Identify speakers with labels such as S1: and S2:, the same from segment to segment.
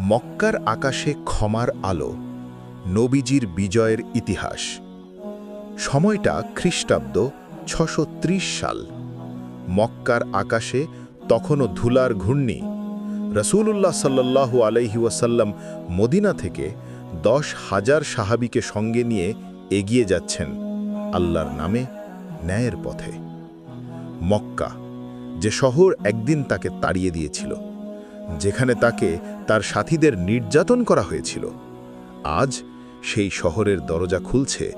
S1: মক্কার আকাশে ক্ষমার আলো, নবীজির বিজয়ের ইতিহাস। সময়টা খ্রিস্টাব্দ ছশো সাল। মক্কার আকাশে তখনও ধুলার ঘূর্ণি। রসুলুল্লাহ সাল্লাল্লাহু আলাইহি ওয়াসাল্লাম মদিনা থেকে দশ হাজার সাহাবিকে সঙ্গে নিয়ে এগিয়ে যাচ্ছেন আল্লাহর নামে ন্যায়ের পথে। মক্কা, যে শহর একদিন তাকে তাড়িয়ে দিয়েছিল। যেখানে তাকে তার সাথীদের নির্যাতন করা হয়েছিল। আজ সেই শহরের দরজা খুলছে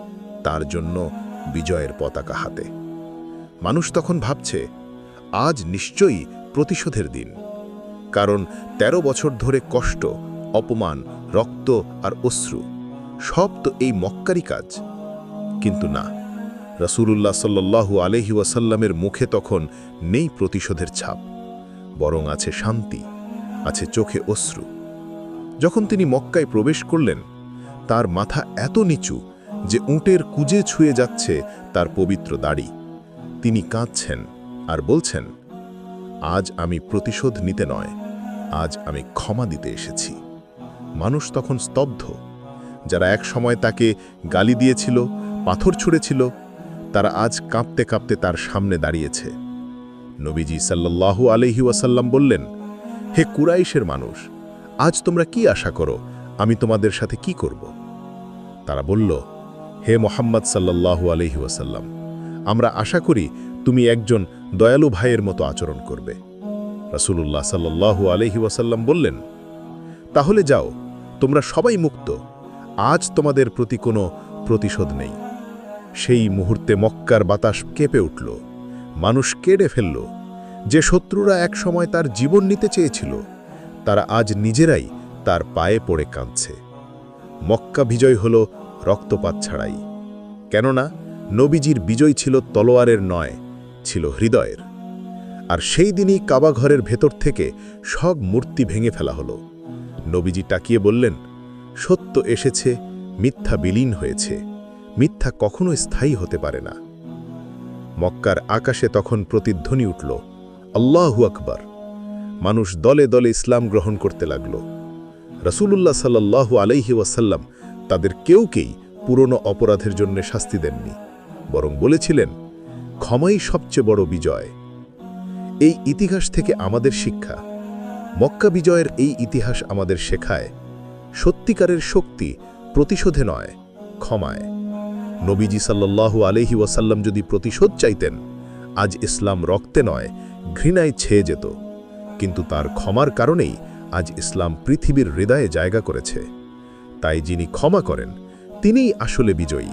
S1: তার জন্য বিজয়ের পতাকা হাতে। মানুষ তখন ভাবছে, আজ নিশ্চয়ই প্রতিশোধের দিন। কারণ ১৩ বছর ধরে কষ্ট, অপমান, রক্ত আর অশ্রু সব তো এই মক্কারি কাজ। কিন্তু না, রসুলুল্লাহ সাল্লু আলহি ওয়াসাল্লামের মুখে তখন নেই প্রতিশোধের ছাপ, বরং আছে শান্তি। আছে চোখে অশ্রু। যখন তিনি মক্কায় প্রবেশ করলেন, তার মাথা এত নিচু যে উঁটের কুজে ছুঁয়ে যাচ্ছে তার পবিত্র দাড়ি। তিনি কাঁদছেন আর বলছেন, আজ আমি প্রতিশোধ নিতে নয়, আজ আমি ক্ষমা দিতে এসেছি। মানুষ তখন স্তব্ধ, যারা এক সময় তাকে গালি দিয়েছিল, পাথর ছুঁড়েছিল, তারা আজ কাঁপতে কাঁপতে তার সামনে দাঁড়িয়েছে। নবীজি সাল্লাল্লাহু আলহি ওয়াসাল্লাম বললেন হে কুরাইশের মানুষ, আজ তোমরা কি আশা করো? আমি তোমাদের সাথে কি করব? তারা বলল, হে মোহাম্মদ সাল্লাল্লাহু আলহি ওয়াসাল্লাম, আমরা আশা করি তুমি একজন দয়ালু ভাইয়ের মতো আচরণ করবে। রাসূলুল্লাহ সাল্লাল্লাহু আলহি ওয়াসাল্লাম বললেন, তাহলে যাও, তোমরা সবাই মুক্ত, আজ তোমাদের প্রতি কোনো প্রতিশোধ নেই। সেই মুহূর্তে মক্কার বাতাস কেঁপে উঠল, মানুষ কেড়ে ফেলল যে শত্রুরা এক সময় তার জীবন নিতে চেয়েছিল, তারা আজ নিজেরাই তার পায়ে পড়ে কাঁদছে। মক্কা বিজয় হল রক্তপাত ছাড়াই। কেননা, নবীজির বিজয় ছিল তলোয়ারের নয়, ছিল হৃদয়ের। আর সেই দিনই কাবাঘরের ভেতর থেকে সব মূর্তি ভেঙে ফেলা হলো। নবীজি টাকিয়ে বললেন, সত্য এসেছে, মিথ্যা বিলীন হয়েছে, মিথ্যা কখনো স্থায়ী হতে পারে না। মক্কার আকাশে তখন প্রতিধ্বনি উঠল। আল্লাহু আকবার। মানুষ দলে দলে ইসলাম গ্রহণ করতে লাগল। রসুলুল্লাহ সাল্লাল্লাহু আলাইহি ওয়াসাল্লাম তাদের কেউকেই পুরনো অপরাধের জন্য শাস্তি দেননি, বরং বলেছিলেন, ক্ষমাই সবচেয়ে বড় বিজয়। এই ইতিহাস থেকে আমাদের শিক্ষা, মক্কা বিজয়ের এই ইতিহাস আমাদের শেখায়, সত্যিকারের শক্তি প্রতিশোধে নয়, ক্ষমায়। নবীজি সাল্লাল্লাহু আলহি ওয়াসাল্লাম যদি প্রতিশোধ চাইতেন আজ ইসলাম রক্তে নয়, ঘৃণায় ছেয়ে যেত। কিন্তু তার ক্ষমার কারণেই আজ ইসলাম পৃথিবীর হৃদয়ে জায়গা করেছে। তাই যিনি ক্ষমা করেন, তিনিই আসলে বিজয়ী।